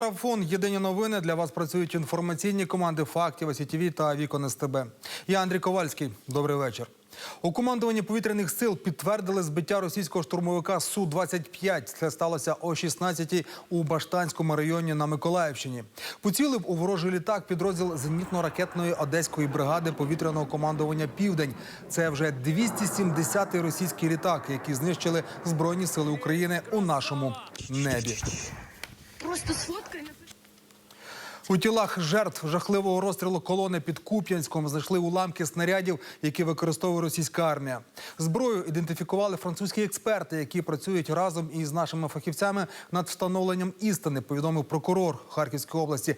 Марафон Єдині новини для вас працюють інформаційні команди фактів СІТВ та Вікон СТБ. Я Андрій Ковальський. Добрий вечір. У командуванні повітряних сил підтвердили збиття російського штурмовика су 25 Це сталося о 16-й у Баштанському районі на Миколаївщині. Поцілив у ворожий літак підрозділ зенітно-ракетної одеської бригади повітряного командування Південь. Це вже 270-й російський літак, який знищили збройні сили України у нашому небі. Просто сфоткай. У тілах жертв жахливого розстрілу колони під Куп'янськом знайшли уламки снарядів, які використовує російська армія. Зброю ідентифікували французькі експерти, які працюють разом із нашими фахівцями над встановленням істини. Повідомив прокурор Харківської області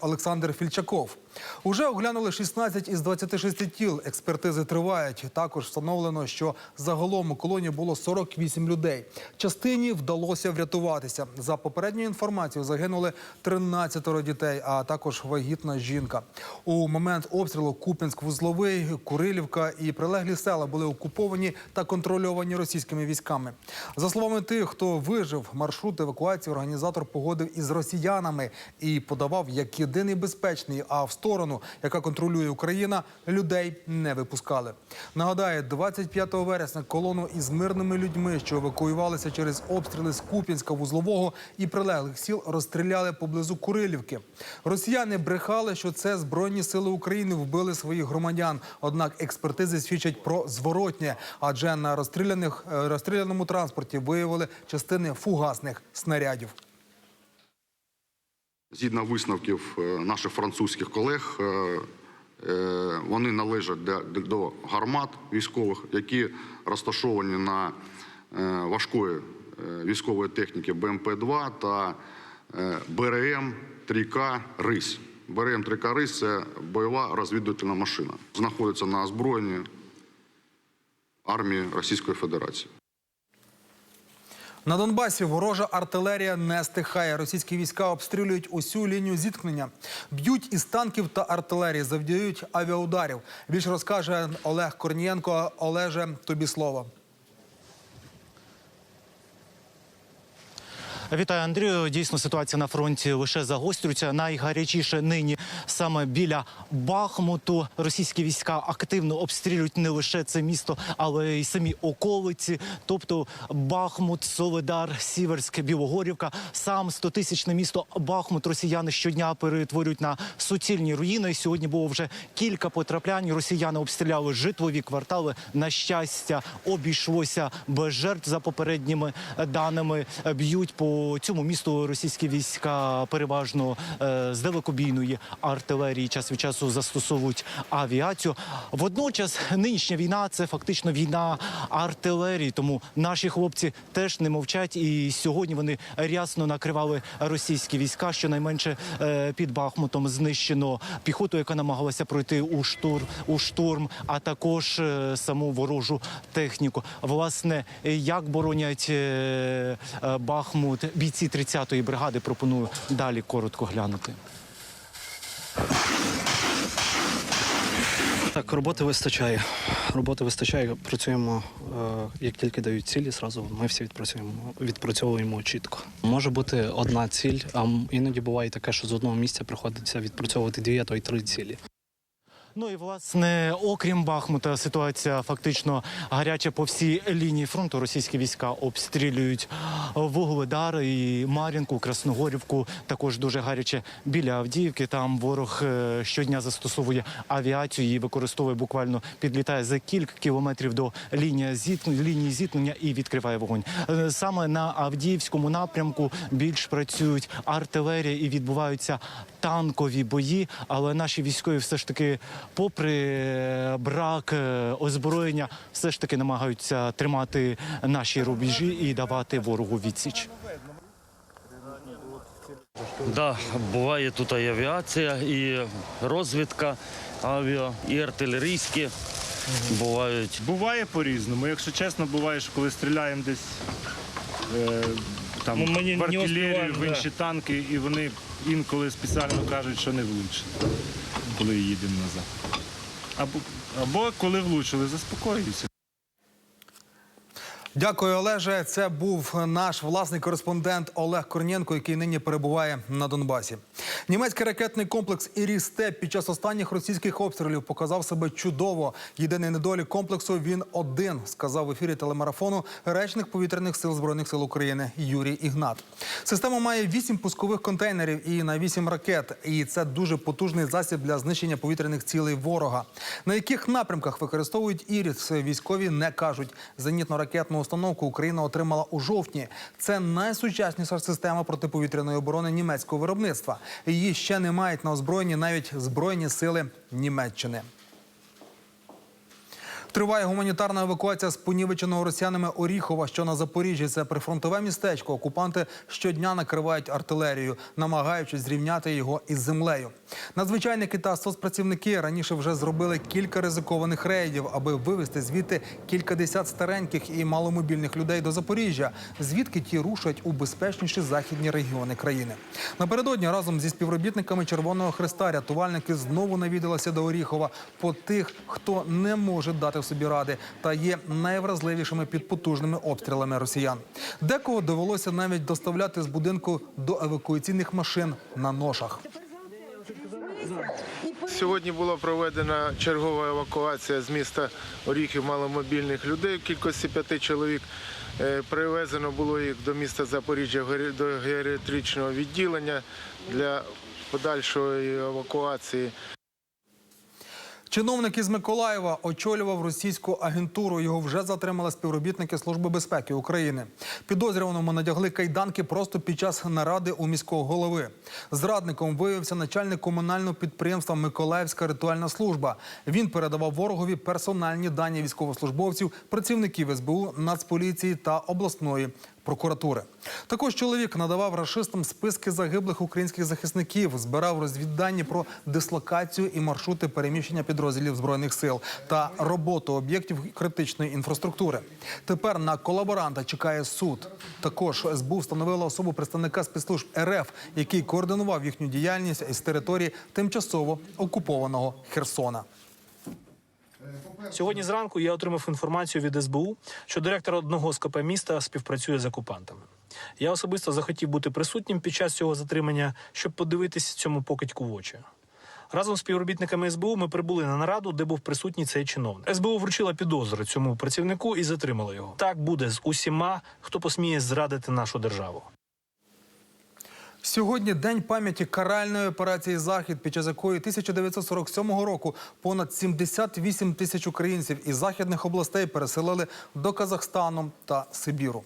Олександр Фільчаков. Уже оглянули 16 із 26 тіл. Експертизи тривають. Також встановлено, що загалом у колоні було 48 людей. Частині вдалося врятуватися. За попередньою інформацією загинули 13 дітей, а також вагітна жінка. У момент обстрілу Куп'янськ-Вузловий, Курилівка і прилеглі села були окуповані та контрольовані російськими військами. За словами тих, хто вижив, маршрут евакуації організатор погодив із росіянами і подавав як єдиний безпечний. А в сторону, яка контролює Україна, людей не випускали. Нагадаю, 25 вересня колону із мирними людьми, що евакуювалися через обстріли з Куп'янська, Вузлового і прилеглих сіл, розстріляли поблизу Курилівки. Росіяни брехали, що це збройні сили України вбили своїх громадян. Однак експертизи свідчать про зворотнє, адже на розстріляних е, розстріляному транспорті виявили частини фугасних снарядів. Згідно висновків е, наших французьких колег, е, е, вони належать до- гармат військових, які розташовані на важкої військової техніки БМП-2 та БРМ 3К «Рись». БРМ 3К «Рись» – це бойова розвідувальна машина. Знаходиться на озброєнні армії Російської Федерації. На Донбасі ворожа артилерія не стихає. Російські війська обстрілюють усю лінію зіткнення, б'ють із танків та артилерії, завдяють авіаударів. Більше розкаже Олег Корнієнко. Олеже, тобі слово. Вітаю, Андрію. Дійсно, ситуація на фронті лише загострюється. Найгарячіше нині саме біля Бахмуту. Російські війська активно обстрілюють не лише це місто, але й самі околиці. Тобто Бахмут, Солидар, Сіверськ, Білогорівка. Сам стотисячне місто Бахмут росіяни щодня перетворюють на суцільні руїни. Сьогодні було вже кілька потраплянь. Росіяни обстріляли житлові квартали. На щастя, обійшлося без жертв за попередніми даними. Б'ють по цьому місту російські війська переважно е, з далекобійної артилерії. Час від часу застосовують авіацію. Водночас нинішня війна це фактично війна артилерії. Тому наші хлопці теж не мовчать. І сьогодні вони рясно накривали російські війська. Щонайменше е, під Бахмутом знищено піхоту, яка намагалася пройти у штурм у штурм, а також е, саму ворожу техніку. Власне, як боронять Бахмут бійці 30-ї бригади, пропоную далі коротко глянути. Так, роботи вистачає. Роботи вистачає. Працюємо е, як тільки дають цілі, зразу ми всі відпрацюємо, відпрацьовуємо чітко. Може бути одна ціль, а іноді буває таке, що з одного місця приходиться відпрацьовувати дві, а то й три цілі. Ну і власне, окрім Бахмута, ситуація фактично гаряча по всій лінії фронту. Російські війська обстрілюють Вугледар і Мар'їнку, Красногорівку. Також дуже гаряче біля Авдіївки. Там ворог е, щодня застосовує авіацію і використовує буквально підлітає за кілька кілометрів до лінії зіткнення, лінії зіткнення і відкриває вогонь. Е, Саме на Авдіївському напрямку більш працюють артилерія і відбуваються танкові бої. Але наші військові все ж таки, попри е, брак е, озброєння, все ж таки намагаються тримати наші рубежі і давати ворогу відсіч. Да, буває тут і авіація, і розвідка авіа, і артилерійські. Бувають. Буває по-різному. Якщо чесно, буває, що коли стріляємо десь е, там, Ну, в артилерію, в інші танки, і вони інколи спеціально кажуть, що не влучили, коли їдемо назад. Або, або коли влучили, заспокоюються. Дякую, Олеже. Це був наш власний кореспондент Олег Корнєнко, який нині перебуває на Донбасі. Німецький ракетний комплекс «Іріс Степ» під час останніх російських обстрілів показав себе чудово. Єдиний недолік комплексу він один, сказав в ефірі телемарафону речник повітряних сил збройних сил України Юрій Ігнат. Система має вісім пускових контейнерів і на вісім ракет. І це дуже потужний засіб для знищення повітряних цілей ворога. На яких напрямках використовують «Іріс» військові не кажуть. Зенітно-ракетну установку Україна отримала у жовтні. Це найсучасніша система протиповітряної оборони німецького виробництва. Її ще не мають на озброєнні навіть збройні сили Німеччини. Триває гуманітарна евакуація з понівеченого росіянами Оріхова, що на Запоріжжі. Це прифронтове містечко. Окупанти щодня накривають артилерію, намагаючись зрівняти його із землею. Надзвичайники та соцпрацівники раніше вже зробили кілька ризикованих рейдів, аби вивезти звідти кількадесят стареньких і маломобільних людей до Запоріжжя, звідки ті рушать у безпечніші західні регіони країни. Напередодні разом зі співробітниками Червоного Хреста рятувальники знову навідалися до Оріхова по тих, хто не може дати собі ради та є найвразливішими під потужними обстрілами росіян. Декого довелося навіть доставляти з будинку до евакуаційних машин на ношах. Сьогодні була проведена чергова евакуація з міста Оріхів маломобільних людей в кількості п'яти чоловік. Е, Привезено було їх до міста Запоріжжя до геріатричного відділення для подальшої евакуації. Чиновник із Миколаєва очолював російську агентуру. Його вже затримали співробітники Служби безпеки України. Підозрюваному надягли кайданки просто під час наради у міського голови. Зрадником виявився начальник комунального підприємства Миколаївська ритуальна служба. Він передавав ворогові персональні дані військовослужбовців, працівників СБУ, Нацполіції та обласної прокуратури. Також чоловік надавав рашистам списки загиблих українських захисників, збирав розвіддані про дислокацію і маршрути переміщення підрозділів збройних сил та роботу об'єктів критичної інфраструктури. Тепер на колаборанта чекає суд. Також СБУ встановила особу представника спецслужб РФ, який координував їхню діяльність із території тимчасово окупованого Херсона. Сьогодні зранку я отримав інформацію від СБУ, що директор одного з КП міста співпрацює з окупантами. Я особисто захотів бути присутнім під час цього затримання, щоб подивитись цьому покидьку в очі. Разом з співробітниками СБУ ми прибули на нараду, де був присутній цей чиновник. СБУ вручила підозру цьому працівнику і затримала його. Так буде з усіма, хто посміє зрадити нашу державу. Сьогодні день пам'яті каральної операції Захід, під час якої 1947 року понад 78 тисяч українців із західних областей переселили до Казахстану та Сибіру.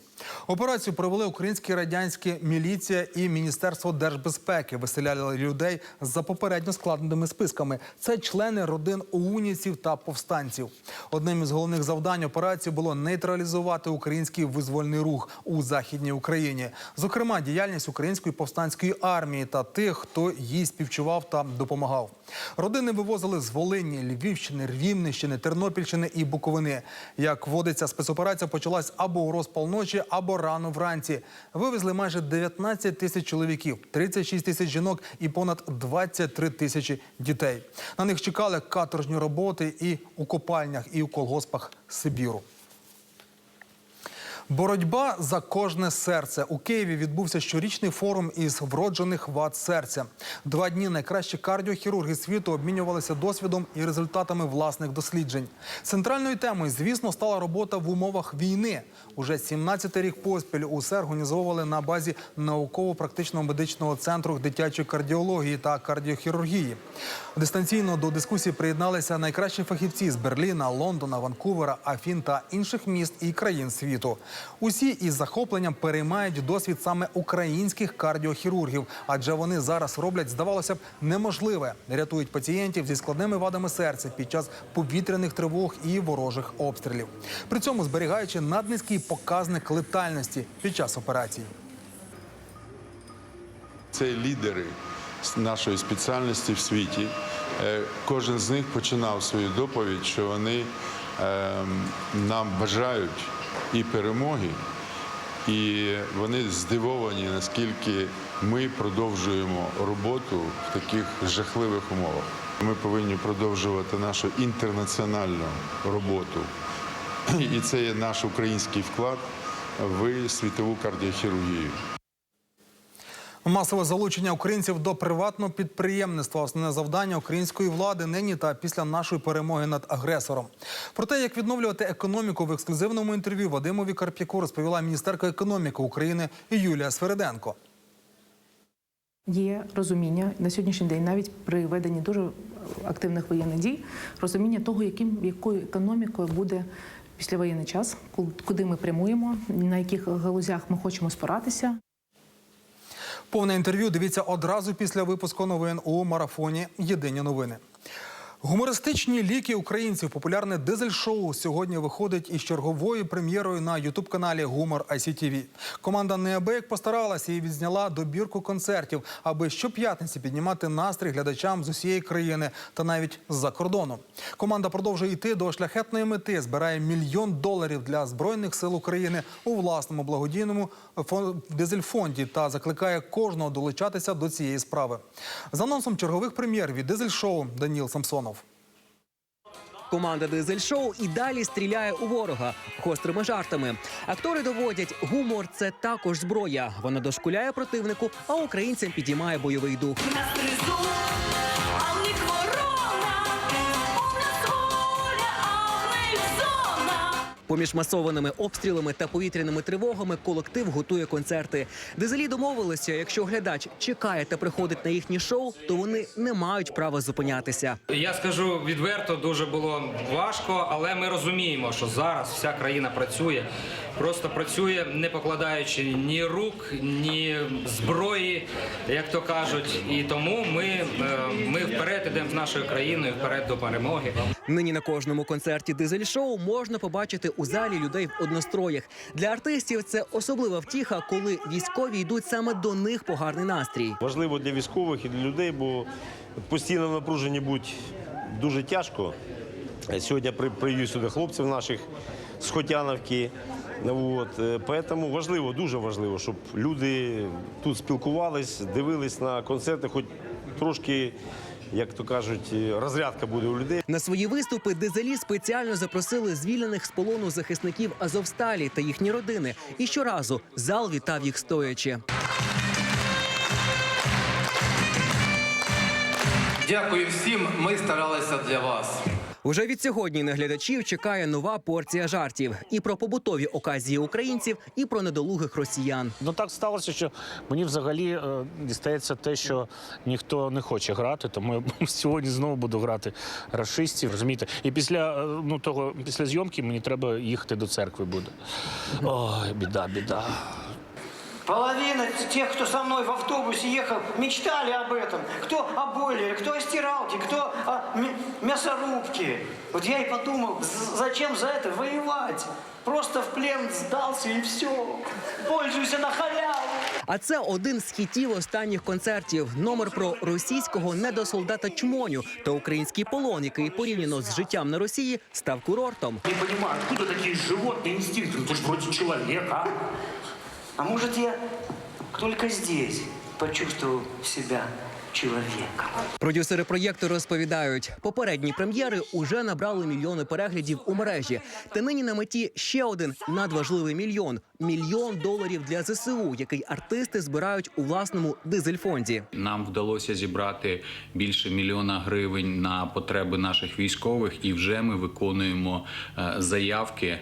Операцію провели українські радянські міліція і Міністерство держбезпеки. Виселяли людей за попередньо складеними списками. Це члени родин уніців та повстанців. Одним із головних завдань операції було нейтралізувати український визвольний рух у західній Україні, зокрема діяльність української повстанської армії та тих, хто їй співчував та допомагав. Родини вивозили з Волині, Львівщини, Рівненщини, Тернопільщини і Буковини. Як водиться, спецоперація почалась або у розпал ночі, або рано вранці. Вивезли майже 19 тисяч чоловіків, 36 тисяч жінок і понад 23 тисячі дітей. На них чекали каторжні роботи і у копальнях, і у колгоспах Сибіру. Боротьба за кожне серце у Києві відбувся щорічний форум із вроджених вад серця. Два дні найкращі кардіохірурги світу обмінювалися досвідом і результатами власних досліджень. Центральною темою, звісно, стала робота в умовах війни. Уже 17-й рік поспіль усе організовували на базі науково-практичного медичного центру дитячої кардіології та кардіохірургії. Дистанційно до дискусії приєдналися найкращі фахівці з Берліна, Лондона, Ванкувера, Афін та інших міст і країн світу. Усі із захопленням переймають досвід саме українських кардіохірургів, адже вони зараз роблять, здавалося б, неможливе, рятують пацієнтів зі складними вадами серця під час повітряних тривог і ворожих обстрілів. При цьому зберігаючи наднизький показник летальності під час операції. Це лідери нашої спеціальності в світі. Е, Кожен з них починав свою доповідь, що вони ем, нам бажають і перемоги, і вони здивовані, наскільки ми продовжуємо роботу в таких жахливих умовах. Ми повинні продовжувати нашу інтернаціональну роботу І це є наш український вклад в світову кардіохірургію. Масове залучення українців до приватного підприємництва основне завдання української влади нині та після нашої перемоги над агресором. Про те, як відновлювати економіку в ексклюзивному інтерв'ю Вадимові Карп'яку розповіла міністерка економіки України Юлія Свериденко. Є розуміння на сьогоднішній день, навіть при веденні дуже активних воєнних дій, розуміння того, яким якою економікою буде післявоєнний час, ку- куди ми прямуємо, на яких галузях ми хочемо спиратися. Повне інтерв'ю дивіться одразу після випуску новин у марафоні Єдині новини. Гумористичні ліки українців, популярне дизель-шоу сьогодні виходить із черговою прем'єрою на ютуб-каналі Гумор ICTV. Команда неабияк постаралася і відзняла добірку концертів, аби щоп'ятниці піднімати настрій глядачам з усієї країни та навіть з-за кордону. Команда продовжує йти до шляхетної мети, збирає мільйон доларів для збройних сил України у власному благодійному фон- дизель-фонді та закликає кожного долучатися до цієї справи. За анонсом чергових прем'єр від дизель-шоу Даніл Самсонов. Команда Дизель Шоу і далі стріляє у ворога гострими жартами. Актори доводять, гумор це також зброя. Вона дошкуляє противнику, а українцям підіймає бойовий дух. Поміж масованими обстрілами та повітряними тривогами колектив готує концерти. Дизелі домовилися, якщо глядач чекає та приходить на їхнє шоу, то вони не мають права зупинятися. Я скажу відверто, дуже було важко, але ми розуміємо, що зараз вся країна працює, просто працює, не покладаючи ні рук, ні зброї, як то кажуть. І тому ми, е, ми вперед ідемо з нашою країною, вперед до перемоги. Нині на кожному концерті дизель-шоу можна побачити у залі людей в одностроях. Для артистів це особлива втіха, коли військові йдуть саме до них по гарний настрій. Важливо для військових і для людей, бо постійно в напруженні бути дуже тяжко. Сьогодні при- привів сюди хлопців наших з Хотяновки. От, е, тому важливо, дуже важливо, щоб люди тут спілкувались, дивились на концерти, хоч трошки, як то кажуть, розрядка буде у людей. На свої виступи дизелі спеціально запросили звільнених з полону захисників Азовсталі та їхні родини. І щоразу зал вітав їх стоячи. Дякую всім. Ми старалися для вас. Уже від сьогодні на глядачів чекає нова порція жартів і про побутові оказії українців, і про недолугих росіян. Ну так сталося, що мені взагалі е, дістається те, що ніхто не хоче грати, тому я сьогодні знову буду грати расистів, розумієте? І після е, ну того, після зйомки мені треба їхати до церкви буде. Ой, біда, біда. Половина тех, кто со мной в автобусе ехал, мечтали об этом. Кто о бойлере, кто о стиралке, кто о м- мясорубке. Вот я и подумал, з- зачем за это воевать? Просто в плен сдался и все. Пользуйся на халяву. А це один з хітів останніх концертів. Номер про російського недосолдата чмоню та український полон, який порівняно з життям на Росії став курортом. Не понимаю, откуда такие животные инстинкты? Ты же вроде человек, а? Может я только здесь почувствовал себя человеком? Продюсери проєкту розповідають, попередні прем'єри уже набрали мільйони переглядів у мережі. Та нині на меті ще один надважливий мільйон мільйон доларів для ЗСУ, який артисти збирають у власному дизель-фонді. Нам вдалося зібрати більше мільйона гривень на потреби наших військових, і вже ми виконуємо е, заявки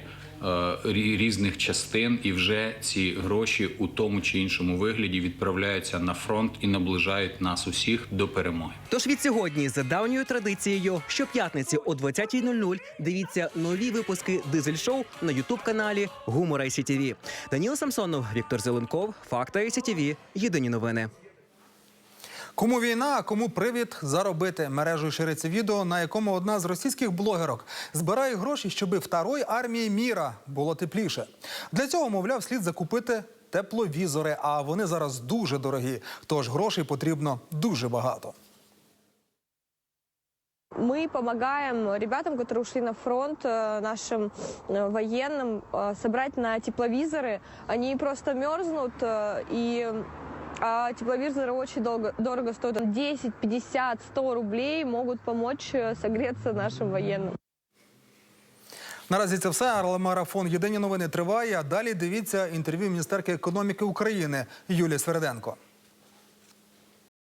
різних частин, і вже ці гроші у тому чи іншому вигляді відправляються на фронт і наближають нас усіх до перемоги. Тож від сьогодні, за давньою традицією, щоп'ятниці о 20.00 дивіться нові випуски дизель-шоу на ютуб-каналі Гумор ICTV. Даніл Самсонов, Віктор Зеленков, Факти ICTV. Єдині новини. Кому війна, а кому привід заробити. Мережею шириться відео, на якому одна з російських блогерок збирає гроші, щоби второї армії міра було тепліше. Для цього, мовляв, слід закупити тепловізори, а вони зараз дуже дорогі. Тож грошей потрібно дуже багато. Мы помогаем ребятам, которые ушли на фронт, э, нашим э, военным, э, собрать на тепловизоры. Они просто мерзнут, э, и а тепловизоры очень долго, дорого стоят. 10, 50, 100 рублей могут помочь э, согреться нашим военным. Наразі це все. Але марафон Єдині новини триває. А далі дивіться інтерв'ю міністерки економіки України Юлії Свереденко.